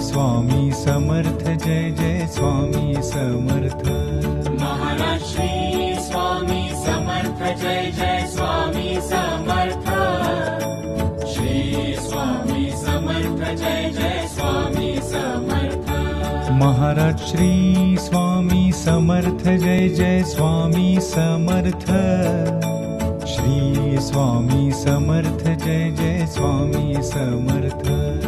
Swami Samarth Jai Jai Swami Samarth. Maharaj Shri Swami Samarth Jai Jai Swami Samarth. Shri Swami Samarth Jai Jai Swami Samarth. Maharaj Shri Swami Samarth Jai Jai Swami Samarth. Shri Swami Samarth Jai Jai Swami Samarth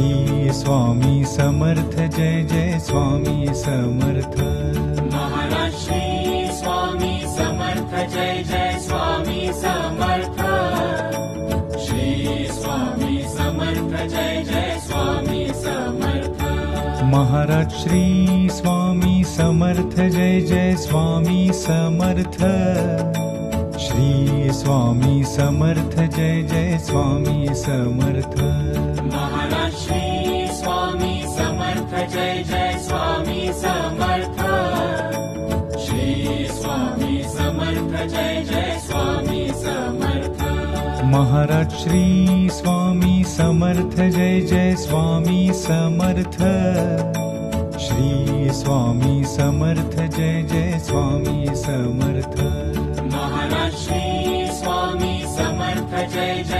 Shri Swami Samarth Jai Jai Swami Samarth. Maharaj Shri Swami Samarth Jai Jai Swami Samarth. Shri Swami Samarth Jai Jai Swami Samarth. Maharaj Shri Swami Samarth Jai Jai Swami Samarth. Shri Swami Samarth Jai Jai Swami Samarth Samarth. Shri Swami Samarth Jai Jai Swami Samarth. Maharaj Shri Swami Samarth Jai Jai Swami Samarth. Shri Swami Samarth Jai Jai Swami Samarth. Maharaj Shri Swami Samarth Jai Jai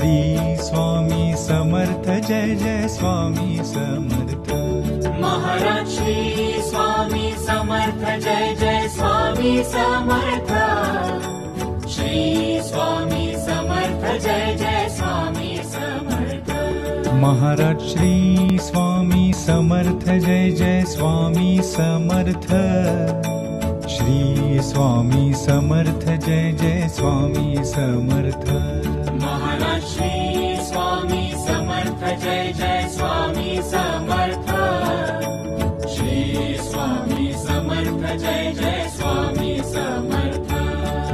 Shri Swami Samarth Jai Jai Swami Samarth. Maharaj Shri Swami Samarth Jai Jai Swami Samarth. Shri Swami Samarth Jai Jai Swami Samarth. Maharaj Shri Swami Samarth Jai Jai Swami Samarth. Shri Swami Samarth Jai Jai Swami Samarth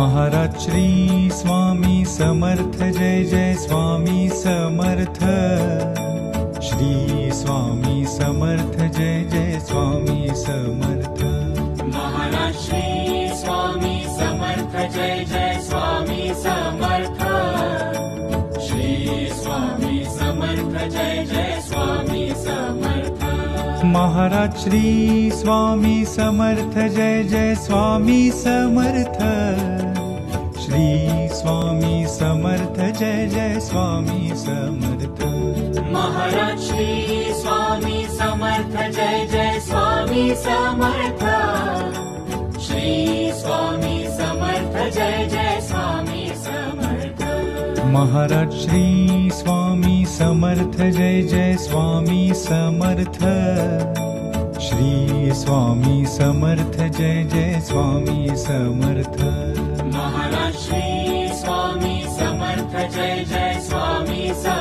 Maharaj Shri Swami Samarth Jai Jai Swami Samarth. Shri Swami Samarth Jai Jai Swami Samarth. Maharaj Shri Swami Samarth Jai Jai Swami Samarth. Shri Swami Samarth Jai Jai Swami Samarth. Maharaj Shri Swami Samarth Jai Jai Swami Samarth Hari Swami Samarth Jai Jai Swami Samarth. Shri Swami Samarth Jai Jai Swami Samarth. Shri Swami Samarth Jai Jai Swami Maharaj Shri Swami Samarth Jai Jai Swami Samarth. Shri Swami Samarth Jai Jai Swami Samarth. Jesus.